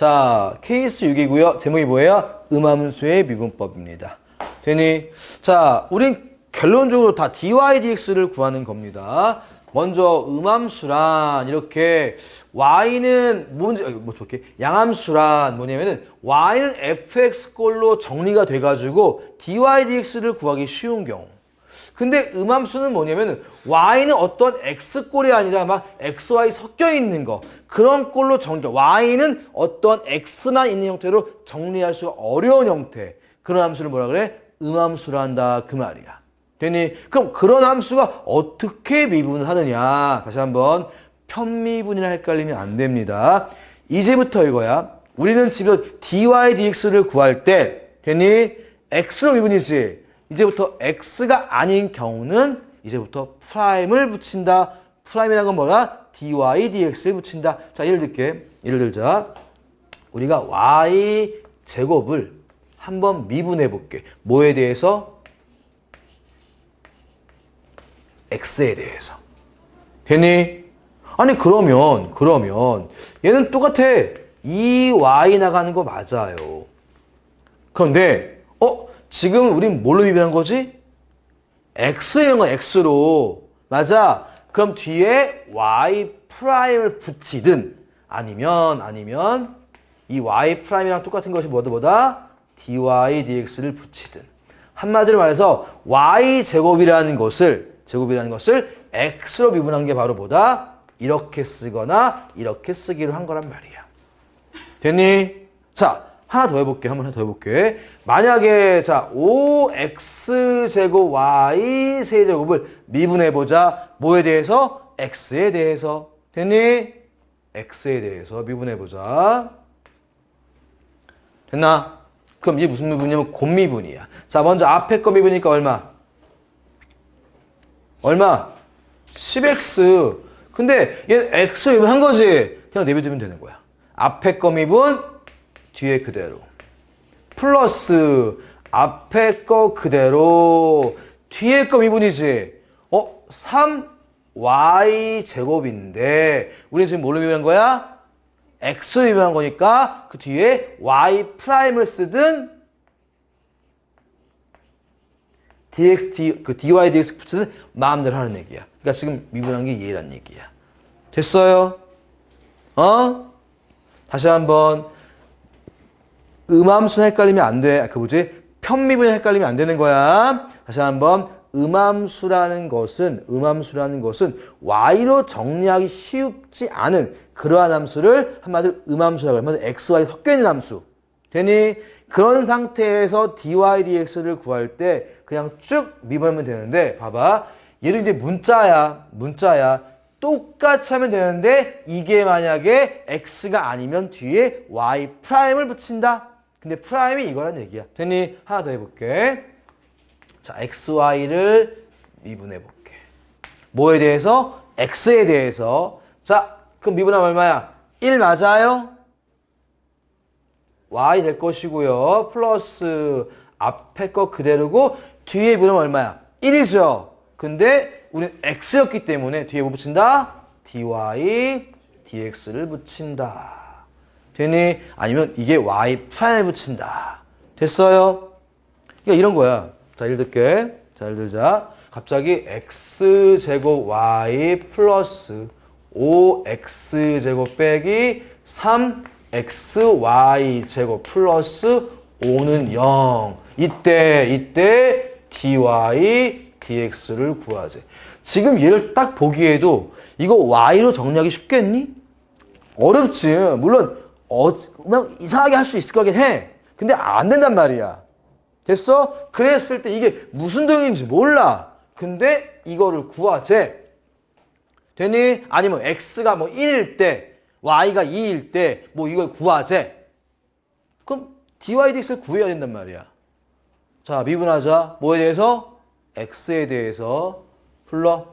자, 케이스 6이고요. 제목이 뭐예요? 음함수의 미분법입니다. 되니? 자, 우린 결론적으로 다 dy dx를 구하는 겁니다. 먼저 음함수란 이렇게 y는 뭔지 뭐 좋게 양함수란 뭐냐면은 y는 fx 꼴로 정리가 돼 가지고 dy dx를 구하기 쉬운 경우. 근데 음함수는 뭐냐면은 y는 어떤 x꼴이 아니라 막 xy 섞여 있는 거. 그런 꼴로 정리 y는 어떤 x만 있는 형태로 정리할 수가 어려운 형태. 그런 함수를 뭐라 그래? 음함수라 한다. 그 말이야. 되니? 그럼 그런 함수가 어떻게 미분을 하느냐? 다시 한번 편미분이라 헷갈리면 안 됩니다. 이제부터 이거야 우리는 지금 dy dx를 구할 때 되니? x로 미분이지 이제부터 x가 아닌 경우는 이제부터 프라임을 붙인다. 프라임이라는 건 뭐야? dy dx를 붙인다. 자, 예를 들게. 예를 들자. 우리가 y 제곱을 한번 미분해 볼게. 뭐에 대해서? x에 대해서. 되니? 아니 그러면 그러면 얘는 똑같아. 2y 나가는 거 맞아요. 그런데 어? 지금 우린 뭘로 미분한 거지? 건 x로. 맞아. 그럼 뒤에 y 프라임을 붙이든 아니면 아니면 이 y 프라임이랑 똑같은 것이 뭐다 뭐다? dy dx를 붙이든. 한마디로 말해서 y 제곱이라는 것을 제곱이라는 것을 x로 미분한 게 바로 뭐다? 이렇게 쓰거나 이렇게 쓰기로 한 거란 말이야. 됐니? 자, 하나 더 해볼게. 한번 하나 더 해볼게. 만약에 자 5x 제곱 y 세제곱을 미분해보자. 뭐에 대해서? x에 대해서. 됐니? x에 대해서 미분해보자. 됐나? 그럼 이게 무슨 미분이냐면 곱미분이야. 자 먼저 앞에 거 미분이니까 얼마? 얼마? 10x. 근데 얘 x 미분한 거지. 그냥 내비두면 되는 거야. 앞에 거 미분 뒤에 그대로 플러스 앞에 거 그대로 뒤에 거 미분이지 어? 3y 제곱인데 우리 지금 뭘로 미분한 거야? x로 미분한 거니까 그 뒤에 y 프라임을 쓰든 dx, d, 그 dy, dx 붙이든 마음대로 하는 얘기야 그러니까 지금 미분한 게 얘란 얘기야 됐어요? 어? 다시 한번 음함수 헷갈리면 안 돼. 그 뭐지? 편미분 헷갈리면 안 되는 거야. 다시 한번 음함수라는 것은 음함수라는 것은 y로 정리하기 쉽지 않은 그러한 함수를 한마디로 음함수라고 해요. 한마디로 x, y 섞여 있는 함수. 되니 그런 상태에서 dy, dx를 구할 때 그냥 쭉 미분하면 되는데 봐봐. 얘는 이제 문자야. 문자야. 똑같이 하면 되는데 이게 만약에 x가 아니면 뒤에 y 프라임을 붙인다. 근데 프라임이 이거란 얘기야. 됐니? 하나 더 해볼게. 자, xy를 미분해볼게. 뭐에 대해서? x에 대해서. 자, 그럼 미분하면 얼마야? 1 맞아요? y 될 것이고요. 플러스 앞에 거 그대로고 뒤에 미분하면 얼마야? 1이죠. 근데 우리는 x였기 때문에 뒤에 뭐 붙인다? dy, dx를 붙인다. 되니? 아니면 이게 y 프라임을 붙인다. 됐어요? 그러니까 이런 거야. 자, 예를 들게. 자, 예를 들자. 갑자기 x제곱 y 플러스 5x제곱 빼기 3xy 제곱 플러스 5는 0. 이때, 이때 dy, dx를 구하지. 지금 얘를 딱 보기에도 이거 y로 정리하기 쉽겠니? 어렵지. 물론 어, 이상하게 할 수 있을 거긴 해. 근데 안 된단 말이야. 됐어? 그랬을 때 이게 무슨 동인지 몰라. 근데 이거를 구하재. 되니? 아니면 x가 뭐 1일 때, y가 2일 때, 뭐 이걸 구하재. 그럼 dy dx를 구해야 된단 말이야. 자, 미분하자. 뭐에 대해서? x에 대해서 불러.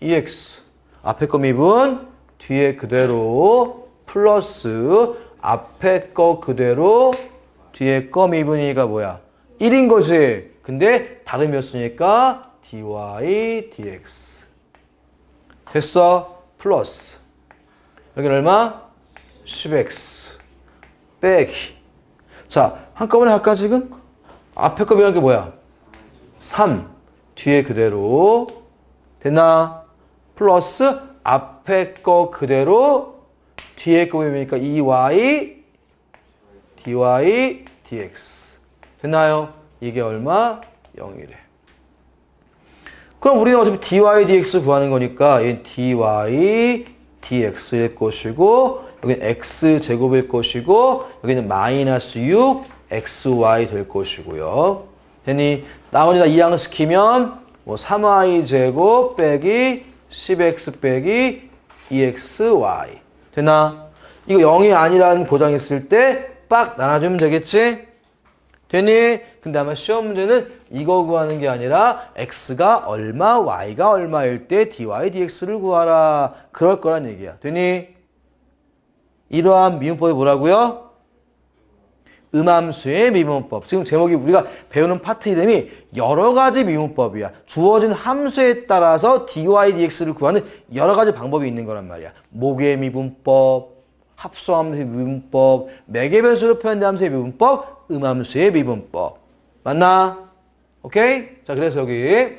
ex. 앞에 거 미분, 뒤에 그대로 플러스 앞에 거 그대로 뒤에 거 미분이가 뭐야? 1인 거지. 근데 다름이었으니까 dy dx. 됐어? 플러스. 여기는 얼마? 10x 빼기 자 한꺼번에 할까 지금? 앞에 거 배운 게 뭐야? 3 뒤에 그대로 됐나? 플러스 앞에 거 그대로 뒤에 거 배우니까 2y dy dx 됐나요? 이게 얼마? 0이래 그럼 우리는 어차피 dy dx 구하는 거니까 얘 dy dx일 것이고 여기는 x 제곱일 것이고 여기는 마이너스 6 xy 될 것이고요. 되니 나머지 다 이항시키면 뭐 3y 제곱 빼기 10x 빼기 2xy 되나? 이거 0이 아니라는 보장했을 때 빡 나눠주면 되겠지? 되니? 근데 아마 시험 문제는 이거 구하는 게 아니라 x가 얼마, y가 얼마일 때 dy, dx를 구하라. 그럴 거란 얘기야. 되니? 이러한 미분법이 뭐라고요? 음함수의 미분법. 지금 제목이 우리가 배우는 파트 이름이 여러 가지 미분법이야. 주어진 함수에 따라서 dy, dx를 구하는 여러 가지 방법이 있는 거란 말이야. 목의 미분법, 합성함수의 미분법, 매개변수로 표현된 함수의 미분법, 음함수의 미분법. 맞나? 오케이? 자, 그래서 여기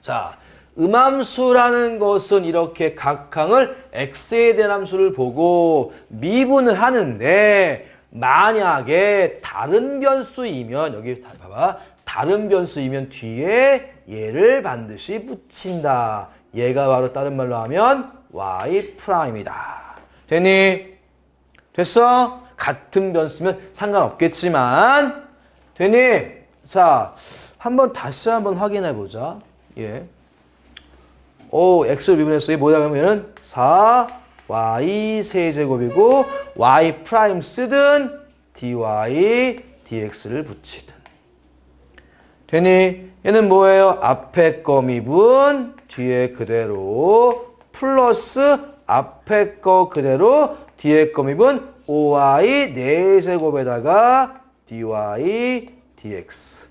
자, 음함수라는 것은 이렇게 각 항을 x에 대한 함수를 보고 미분을 하는데 만약에 다른 변수이면 여기 다 봐봐 다른 변수이면 뒤에 얘를 반드시 붙인다. 얘가 바로 다른 말로 하면 y 프라임이다. 되니? 됐어? 같은 변수면 상관없겠지만 되니? 자, 한번 다시 한번 확인해 보자. 예. 오, x를 미분했어. 이게 뭐냐 그러면은 4 y 세제곱이고 y 프라임 쓰든 dy dx를 붙이든. 되니? 얘는 뭐예요? 앞에 거 미분 뒤에 그대로 플러스 앞에 거 그대로 뒤에 거 미분 5y 4제곱에다가 dy dx.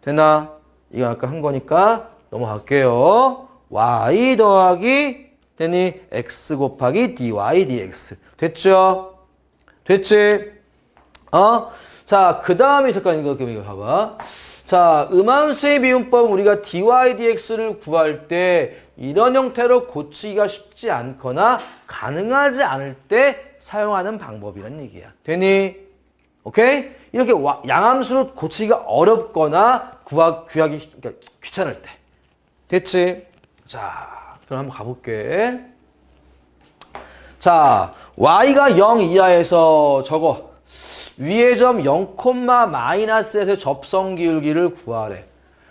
됐나? 이거 아까 한 거니까 넘어갈게요. y 더하기 되니 x 곱하기 dy dx. 됐죠? 됐지? 어? 자, 그 다음에 잠깐 이거, 이거 봐봐. 자, 음함수의 미분법은 우리가 dy dx를 구할 때 이런 형태로 고치기가 쉽지 않거나 가능하지 않을 때 사용하는 방법이란 얘기야. 되니? 오케이? 이렇게 와- 양함수로 고치기가 어렵거나 구하, 구하기 그러니까 귀찮을 때. 됐지? 자, 그럼 한번 가볼게. 자, y가 0 이하에서 저거 위의 점 0, 마이너스에서 접성 기울기를 구하래.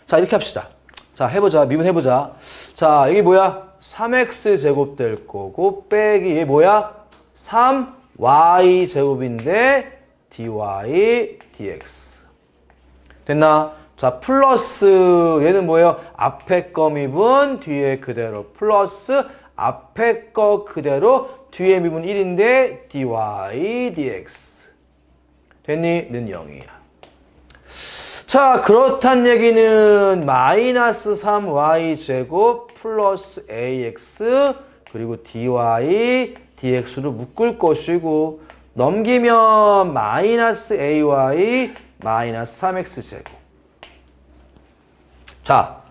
자, 이렇게 합시다. 자, 해보자. 미분 해보자. 자, 이게 뭐야? 3x 제곱 될 거고, 빼기, 얘 뭐야? 3y 제곱인데, dy, dx. 됐나? 자, 플러스, 얘는 뭐예요? 앞에 거 미분, 뒤에 그대로. 플러스, 앞에 거 그대로, 뒤에 미분 1인데, dy, dx. 됐니? 는 0이야. 자, 그렇단 얘기는 마이너스 3y 제곱 플러스 ax 그리고 dy dx로 묶을 것이고 넘기면 마이너스 ay 마이너스 3x 제곱. 자,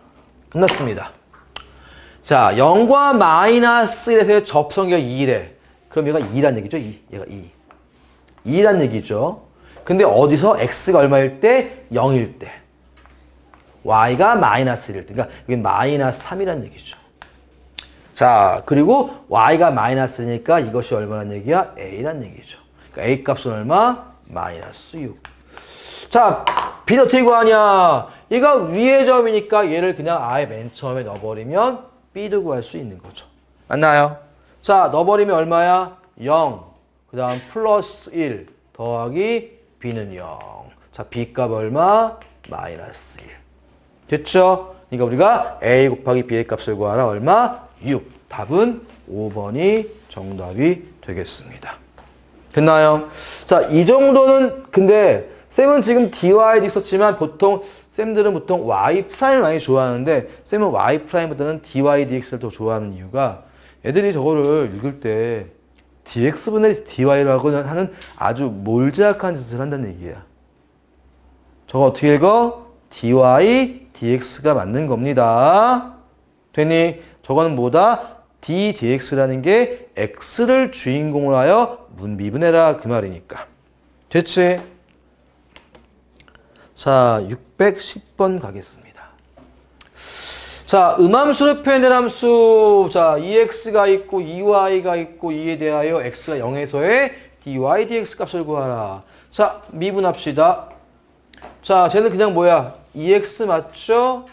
끝났습니다. 자, 0과 마이너스 1에서의 접성기가 2래. 그럼 얘가 2란 얘기죠? 2. 얘가 2. 2란 얘기죠. 근데 어디서 x가 얼마일 때? 0일 때. y가 마이너스 1일 때. 그러니까 이게 마이너스 3이란 얘기죠. 자, 그리고 y가 마이너스니까 이것이 얼마란 얘기야? a란 얘기죠. 그러니까 a 값은 얼마? 마이너스 6. 자, b는 어떻게 구하냐? 얘가 위의 점이니까 얘를 그냥 아예 맨 처음에 넣어버리면 b도 구할 수 있는 거죠. 맞나요? 자, 넣어버리면 얼마야? 0. 그 다음 플러스 1 더하기 b는 0. 자, b 값 얼마? 마이너스 1. 됐죠? 그러니까 우리가 a 곱하기 b의 값을 구하라 얼마? 6. 답은 5번이 정답이 되겠습니다. 됐나요? 자, 이 정도는 근데 쌤은 지금 dy도 있었지만 보통 쌤들은 보통 y 프라임을 많이 좋아하는데 쌤은 y 프라임보다는 dy dx를 더 좋아하는 이유가 애들이 저거를 읽을 때 dx분의 dy라고 하는 아주 몰작한 짓을 한다는 얘기야. 저거 어떻게 읽어? dy dx가 맞는 겁니다. 되니 저거는 뭐다? d dx라는 게 x를 주인공으로 하여 문미분해라 그 말이니까. 됐지? 자, 610번 가겠습니다. 자, 음함수를 표현된 함수. 자, EX가 있고, EY가 있고, 이에 대하여 X가 0에서의 dy, dx 값을 구하라. 자, 미분합시다. 자, 쟤는 그냥 뭐야? EX 맞죠?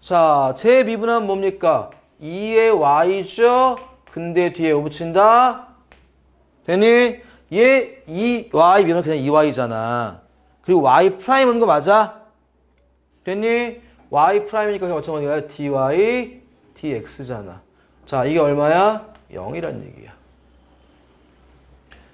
자, 제 미분하면 뭡니까? 2의 y죠? 근데 뒤에 뭐 붙인다? 되니? 얘 2y 미분은 그냥 2y잖아. 그리고 y 프라임은 거 맞아? 됐니? y 프라임이니까 그냥 마찬가지야. dy dx잖아. 자, 이게 얼마야? 0이란 얘기야.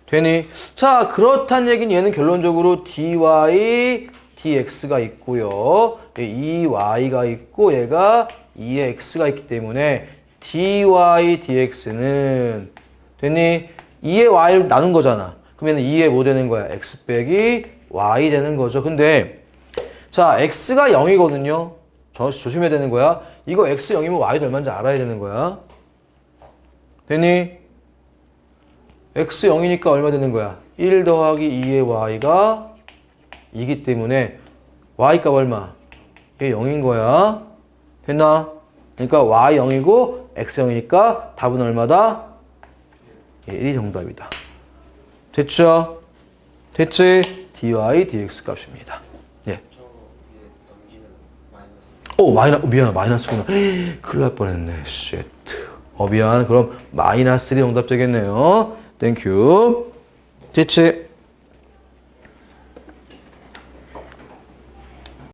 되니? 자, 그렇단 얘기는 얘는 결론적으로 dy dx가 있고요. 이 y가 있고 얘가 2의 x가 있기 때문에 dy dx는 되니? 2의 y를 나눈 거잖아. 그러면 2의 뭐 되는 거야? x 빼기 y 되는 거죠. 근데 자, x가 0이거든요. 저, 조심해야 되는 거야. 이거 x 0이면 y도 얼마인지 알아야 되는 거야. 되니? x 0이니까 얼마 되는 거야? 1 더하기 2의 y가 2기 때문에 y 값 얼마? 얘 0인 거야. 됐나? 그러니까 y 0이고 x 0이니까 답은 얼마다? 예, 1이 정답이다. 됐죠? 됐지? Dy dx 값입니다. 예. 오 마이너 어, 미안해 마이너스구나 큰일 날 뻔했네 쉣. 어 미안 그럼 마이너스 1이 정답 되겠네요 땡큐 됐지